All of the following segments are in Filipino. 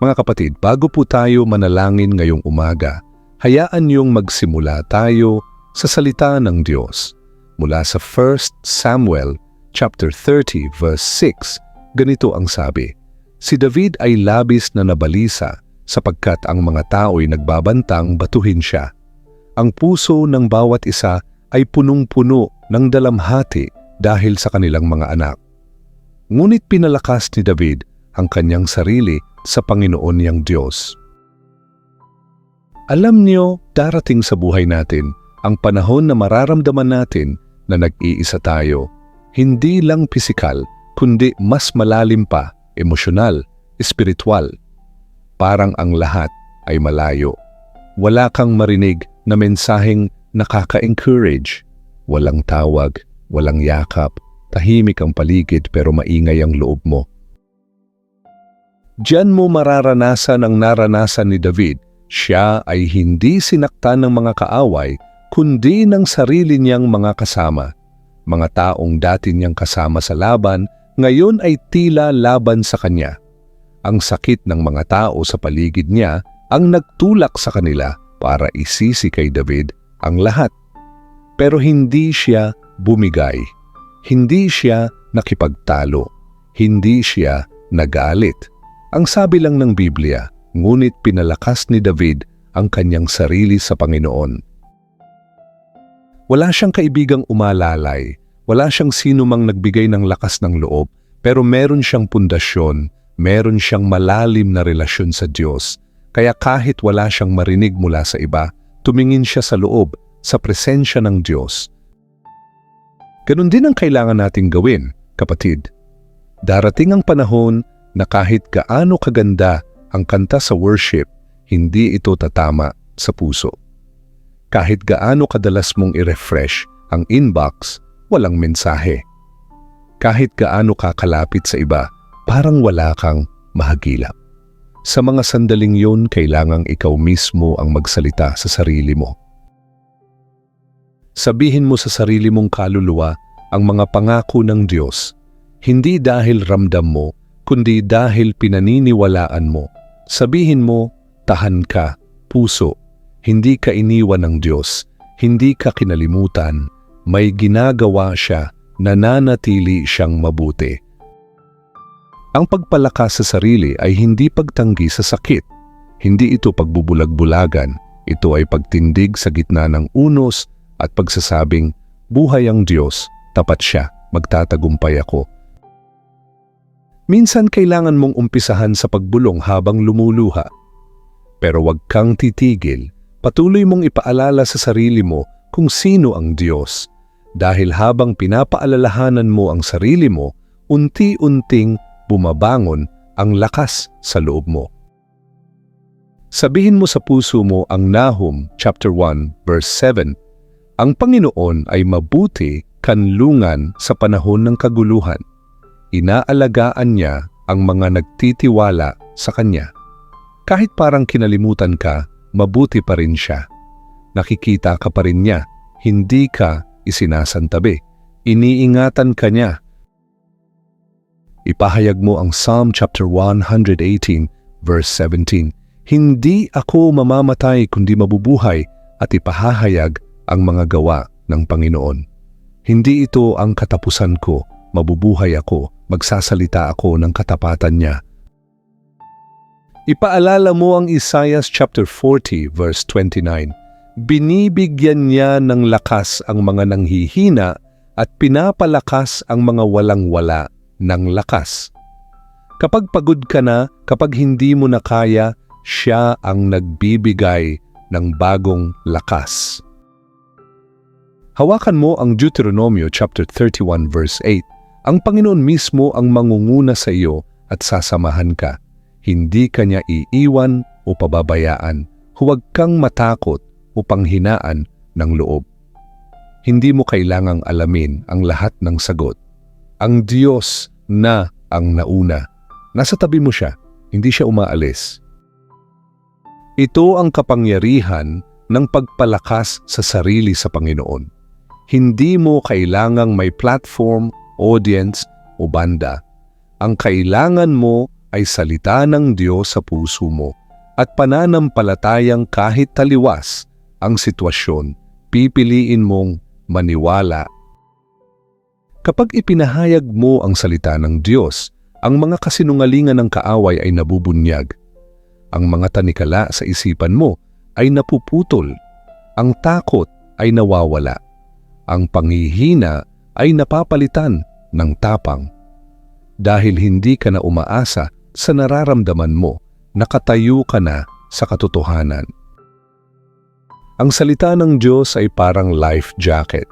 Mga kapatid, bago po tayo manalangin ngayong umaga, hayaan niyong magsimula tayo sa salita ng Diyos. Mula sa 1 Samuel chapter 30 verse 6, ganito ang sabi, Si David ay labis na nabalisa sapagkat ang mga tao'y nagbabantang batuhin siya. Ang puso ng bawat isa ay punong-puno ng dalamhati dahil sa kanilang mga anak. Ngunit pinalakas ni David ang kanyang sarili sa Panginoon niyang Diyos. Alam niyo, darating sa buhay natin ang panahon na mararamdaman natin na nag-iisa tayo, hindi lang pisikal, kundi mas malalim pa, emosyonal, espiritual. Parang ang lahat ay malayo. Wala kang marinig na mensaheng nakaka-encourage. Walang tawag, walang yakap, tahimik ang paligid pero maingay ang loob mo. Diyan mo mararanasan ang naranasan ni David. Siya ay hindi sinaktan ng mga kaaway, kundi ng sarili niyang mga kasama. Mga taong dati niyang kasama sa laban, ngayon ay tila laban sa kanya. Ang sakit ng mga tao sa paligid niya ang nagtulak sa kanila para isisi kay David ang lahat. Pero hindi siya bumigay. Hindi siya nakipagtalo. Hindi siya nagalit. Ang sabi lang ng Biblia, ngunit pinalakas ni David ang kanyang sarili sa Panginoon. Wala siyang kaibigang umalalay, wala siyang sino mang nagbigay ng lakas ng loob, pero meron siyang pundasyon, meron siyang malalim na relasyon sa Diyos. Kaya kahit wala siyang marinig mula sa iba, tumingin siya sa loob, sa presensya ng Diyos. Ganon din ang kailangan nating gawin, kapatid. Darating ang panahon na kahit gaano kaganda ang kanta sa worship, hindi ito tatama sa puso. Kahit gaano kadalas mong i-refresh ang inbox, walang mensahe. Kahit gaano kakalapit sa iba, parang wala kang mahagilap. Sa mga sandaling yun, kailangang ikaw mismo ang magsalita sa sarili mo. Sabihin mo sa sarili mong kaluluwa ang mga pangako ng Diyos, hindi dahil ramdam mo, kundi dahil pinaniniwalaan mo. Sabihin mo, tahan ka, puso, hindi ka iniwan ng Diyos, hindi ka kinalimutan, may ginagawa siya, nananatili siyang mabuti. Ang pagpalakas sa sarili ay hindi pagtanggi sa sakit. Hindi ito pagbubulag-bulagan. Ito ay pagtindig sa gitna ng unos at pagsasabing, buhay ang Diyos, tapat siya, magtatagumpay ako. Minsan kailangan mong umpisahan sa pagbulong habang lumuluha. Pero wag kang titigil, patuloy mong ipaalala sa sarili mo kung sino ang Diyos. Dahil habang pinapaalalahanan mo ang sarili mo, unti-unting bumabangon ang lakas sa loob mo. Sabihin mo sa puso mo ang Nahum chapter 1 verse 7, Ang Panginoon ay mabuti kanlungan sa panahon ng kaguluhan inaalagaan niya ang mga nagtitiwala sa kanya. Kahit parang kinalimutan ka, mabuti pa rin siya. Nakikita ka pa rin niya, hindi ka isinasantabi. Iniingatan ka niya. Ipahayag mo ang Psalm chapter 118 verse 17. Hindi ako mamamatay kundi mabubuhay at ipahahayag ang mga gawa ng Panginoon. Hindi ito ang katapusan ko, mabubuhay ako magsasalita ako ng katapatan niya. Ipaalala mo ang Isaiah chapter 40 verse 29. Binibigyan niya ng lakas ang mga nanghihina at pinapalakas ang mga walang-wala ng lakas. Kapag pagod ka na, kapag hindi mo na kaya, siya ang nagbibigay ng bagong lakas. Hawakan mo ang Deuteronomio chapter 31 verse 8 ang Panginoon mismo ang mangunguna sa iyo at sasamahan ka. Hindi ka niya iiwan o pababayaan. Huwag kang matakot o panghinaan ng loob. Hindi mo kailangang alamin ang lahat ng sagot. Ang Diyos na ang nauna. Nasa tabi mo siya, hindi siya umaalis. Ito ang kapangyarihan ng pagpalakas sa sarili sa Panginoon. Hindi mo kailangang may platform audience o banda. Ang kailangan mo ay salita ng Diyos sa puso mo at pananampalatayang kahit taliwas ang sitwasyon, pipiliin mong maniwala. Kapag ipinahayag mo ang salita ng Diyos, ang mga kasinungalingan ng kaaway ay nabubunyag. Ang mga tanikala sa isipan mo ay napuputol. Ang takot ay nawawala. Ang panghihina ay napapalitan ng tapang. Dahil hindi ka na umaasa sa nararamdaman mo, nakatayo ka na sa katotohanan. Ang salita ng Diyos ay parang life jacket.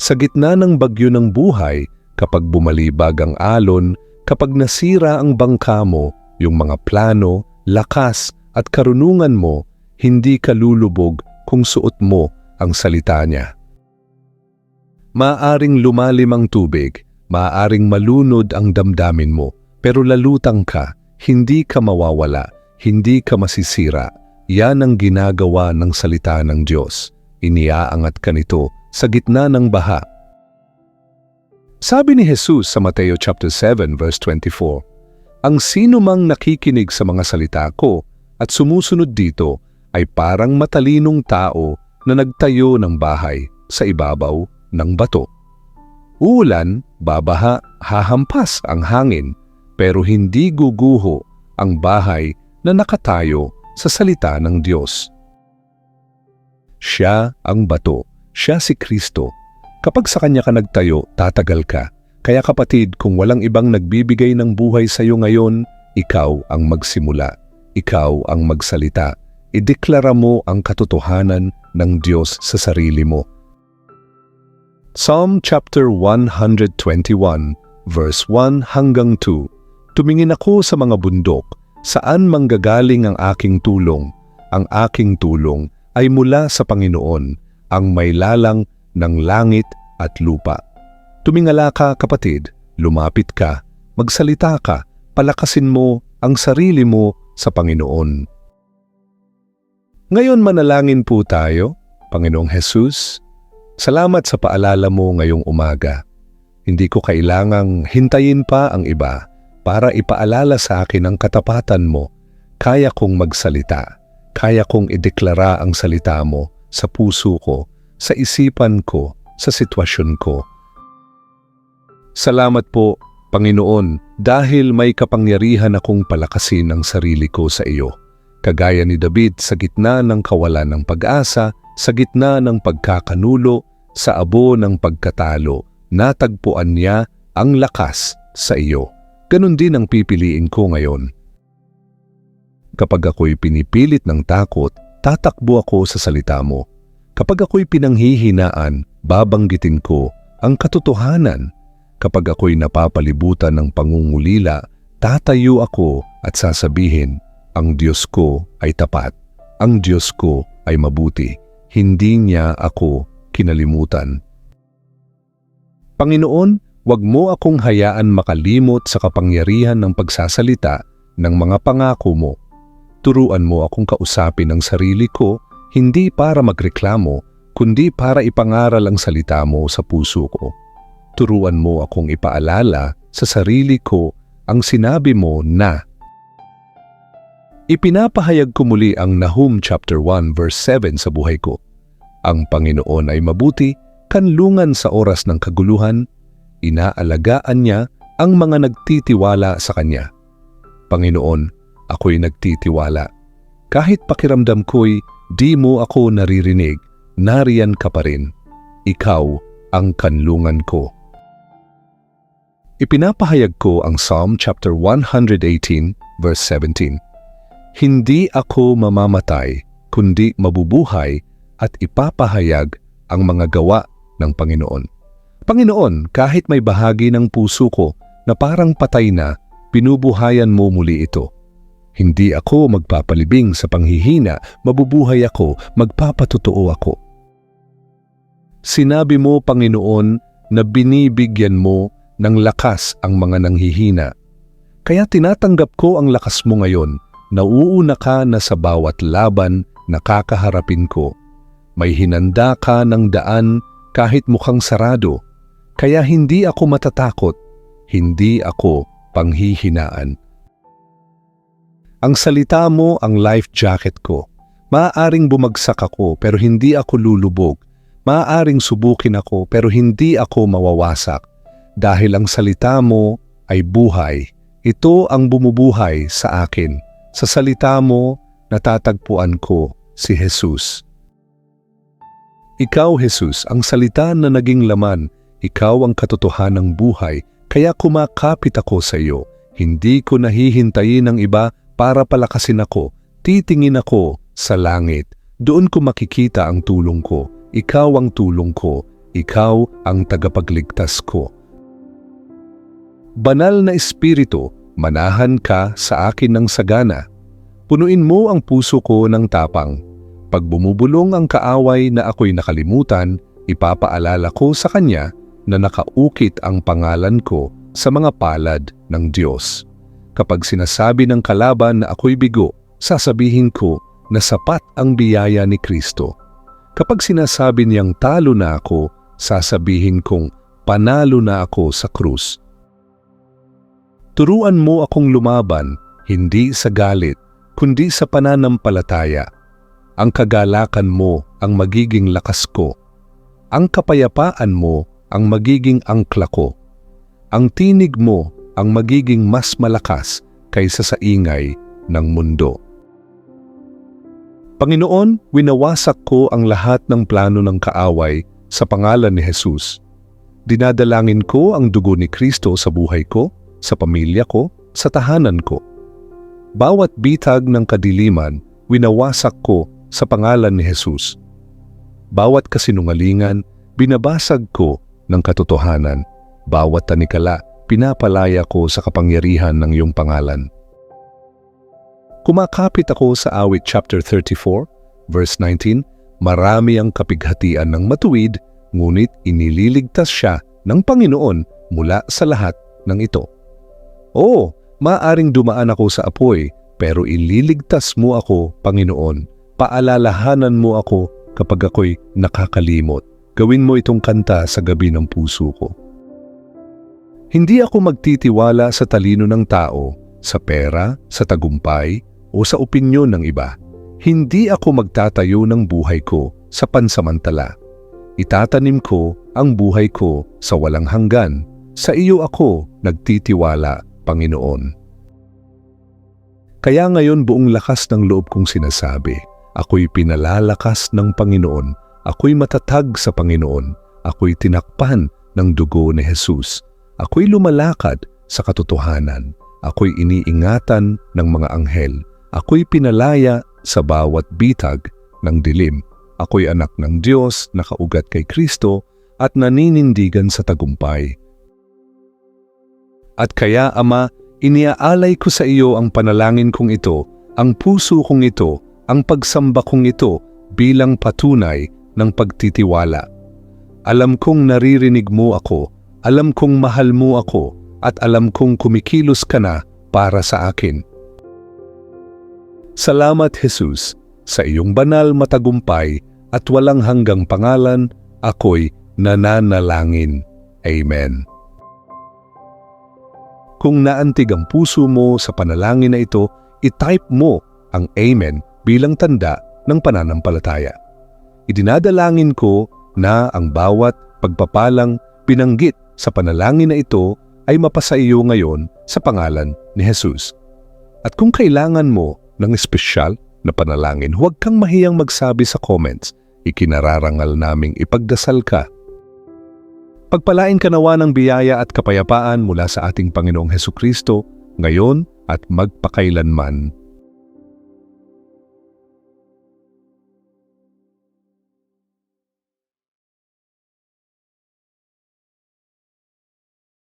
Sa gitna ng bagyo ng buhay, kapag bumalibag ang alon, kapag nasira ang bangka mo, yung mga plano, lakas at karunungan mo, hindi ka lulubog kung suot mo ang salita niya. Maaring lumalim ang tubig, maaring malunod ang damdamin mo, pero lalutang ka, hindi ka mawawala, hindi ka masisira. Yan ang ginagawa ng salita ng Diyos. Iniaangat ka nito sa gitna ng baha. Sabi ni Jesus sa Mateo chapter 7 verse 24, Ang sino mang nakikinig sa mga salita ko at sumusunod dito ay parang matalinong tao na nagtayo ng bahay sa ibabaw ng bato. Uulan, babaha, hahampas ang hangin, pero hindi guguho ang bahay na nakatayo sa salita ng Diyos. Siya ang bato, siya si Kristo. Kapag sa Kanya ka nagtayo, tatagal ka. Kaya kapatid, kung walang ibang nagbibigay ng buhay sa iyo ngayon, ikaw ang magsimula. Ikaw ang magsalita. Ideklara mo ang katotohanan ng Diyos sa sarili mo. Psalm chapter 121, verse 1 hanggang 2. Tumingin ako sa mga bundok, saan manggagaling ang aking tulong? Ang aking tulong ay mula sa Panginoon, ang may lalang ng langit at lupa. Tumingala ka, kapatid, lumapit ka, magsalita ka, palakasin mo ang sarili mo sa Panginoon. Ngayon manalangin po tayo, Panginoong Jesus. Salamat sa paalala mo ngayong umaga. Hindi ko kailangang hintayin pa ang iba para ipaalala sa akin ang katapatan mo, kaya kong magsalita, kaya kong ideklara ang salita mo sa puso ko, sa isipan ko, sa sitwasyon ko. Salamat po, Panginoon, dahil may kapangyarihan akong palakasin ang sarili ko sa iyo. Kagaya ni David sa gitna ng kawalan ng pag-asa, sa gitna ng pagkakanulo, sa abo ng pagkatalo, natagpuan niya ang lakas sa iyo. Ganon din ang pipiliin ko ngayon. Kapag ako'y pinipilit ng takot, tatakbo ako sa salita mo. Kapag ako'y pinanghihinaan, babanggitin ko ang katotohanan. Kapag ako'y napapalibutan ng pangungulila, tatayo ako at sasabihin, ang Diyos ko ay tapat. Ang Diyos ko ay mabuti. Hindi niya ako kinalimutan. Panginoon, Huwag mo akong hayaan makalimot sa kapangyarihan ng pagsasalita ng mga pangako mo. Turuan mo akong kausapin ang sarili ko, hindi para magreklamo, kundi para ipangaral ang salita mo sa puso ko. Turuan mo akong ipaalala sa sarili ko ang sinabi mo na Ipinapahayag ko muli ang Nahum chapter 1 verse 7 sa buhay ko. Ang Panginoon ay mabuti, kanlungan sa oras ng kaguluhan, inaalagaan niya ang mga nagtitiwala sa Kanya. Panginoon, ako'y nagtitiwala. Kahit pakiramdam ko'y di mo ako naririnig, nariyan ka pa rin. Ikaw ang kanlungan ko. Ipinapahayag ko ang Psalm chapter 118 verse 17. Hindi ako mamamatay, kundi mabubuhay at ipapahayag ang mga gawa ng Panginoon. Panginoon, kahit may bahagi ng puso ko na parang patay na, pinubuhayan mo muli ito. Hindi ako magpapalibing sa panghihina, mabubuhay ako, magpapatotoo ako. Sinabi mo, Panginoon, na binibigyan mo ng lakas ang mga nanghihina. Kaya tinatanggap ko ang lakas mo ngayon, nauuna ka na sa bawat laban na kakaharapin ko. May hinanda ka ng daan kahit mukhang sarado, kaya hindi ako matatakot, hindi ako panghihinaan. Ang salita mo ang life jacket ko. Maaaring bumagsak ako pero hindi ako lulubog. Maaaring subukin ako pero hindi ako mawawasak. Dahil ang salita mo ay buhay. Ito ang bumubuhay sa akin. Sa salita mo, natatagpuan ko si Jesus. Ikaw, Jesus, ang salita na naging laman. Ikaw ang katotohanang buhay, kaya kumakapit ako sa iyo. Hindi ko nahihintayin ng iba para palakasin ako. Titingin ako sa langit. Doon ko makikita ang tulong ko. Ikaw ang tulong ko. Ikaw ang tagapagligtas ko. Banal na Espiritu, manahan ka sa akin ng sagana. Punuin mo ang puso ko ng tapang. Pag bumubulong ang kaaway na ako'y nakalimutan, ipapaalala ko sa kanya na nakaukit ang pangalan ko sa mga palad ng Diyos. Kapag sinasabi ng kalaban na ako'y bigo, sasabihin ko na sapat ang biyaya ni Kristo. Kapag sinasabi niyang talo na ako, sasabihin kong panalo na ako sa krus. Turuan mo akong lumaban, hindi sa galit, kundi sa pananampalataya. Ang kagalakan mo ang magiging lakas ko. Ang kapayapaan mo ang magiging angkla ko. Ang tinig mo ang magiging mas malakas kaysa sa ingay ng mundo. Panginoon, winawasak ko ang lahat ng plano ng kaaway sa pangalan ni Jesus. Dinadalangin ko ang dugo ni Kristo sa buhay ko, sa pamilya ko, sa tahanan ko. Bawat bitag ng kadiliman, winawasak ko sa pangalan ni Jesus. Bawat kasinungalingan, binabasag ko ng katotohanan. Bawat tanikala, pinapalaya ko sa kapangyarihan ng iyong pangalan. Kumakapit ako sa awit chapter 34, verse 19, Marami ang kapighatian ng matuwid, ngunit inililigtas siya ng Panginoon mula sa lahat ng ito. Oo, maaring dumaan ako sa apoy, pero ililigtas mo ako, Panginoon. Paalalahanan mo ako kapag ako'y nakakalimot. Gawin mo itong kanta sa gabi ng puso ko. Hindi ako magtitiwala sa talino ng tao, sa pera, sa tagumpay, o sa opinyon ng iba. Hindi ako magtatayo ng buhay ko sa pansamantala. Itatanim ko ang buhay ko sa walang hanggan. Sa iyo ako nagtitiwala, Panginoon. Kaya ngayon buong lakas ng loob kong sinasabi, ako'y pinalalakas ng Panginoon, ako'y matatag sa Panginoon, ako'y tinakpan ng dugo ni Jesus, ako'y lumalakad sa katotohanan, ako'y iniingatan ng mga anghel, Ako'y pinalaya sa bawat bitag ng dilim. Ako'y anak ng Diyos, nakaugat kay Kristo at naninindigan sa tagumpay. At kaya, Ama, iniaalay ko sa iyo ang panalangin kong ito, ang puso kong ito, ang pagsamba kong ito bilang patunay ng pagtitiwala. Alam kong naririnig mo ako, alam kong mahal mo ako, at alam kong kumikilos ka na para sa akin. Salamat Jesus, sa iyong banal matagumpay at walang hanggang pangalan, ako'y nananalangin. Amen. Kung naantig ang puso mo sa panalangin na ito, itype mo ang Amen bilang tanda ng pananampalataya. Idinadalangin ko na ang bawat pagpapalang binanggit sa panalangin na ito ay mapasa iyo ngayon sa pangalan ni Jesus. At kung kailangan mo ng espesyal na panalangin, huwag kang mahiyang magsabi sa comments. Ikinararangal naming ipagdasal ka. Pagpalain ka nawa ng biyaya at kapayapaan mula sa ating Panginoong Heso Kristo, ngayon at magpakailanman.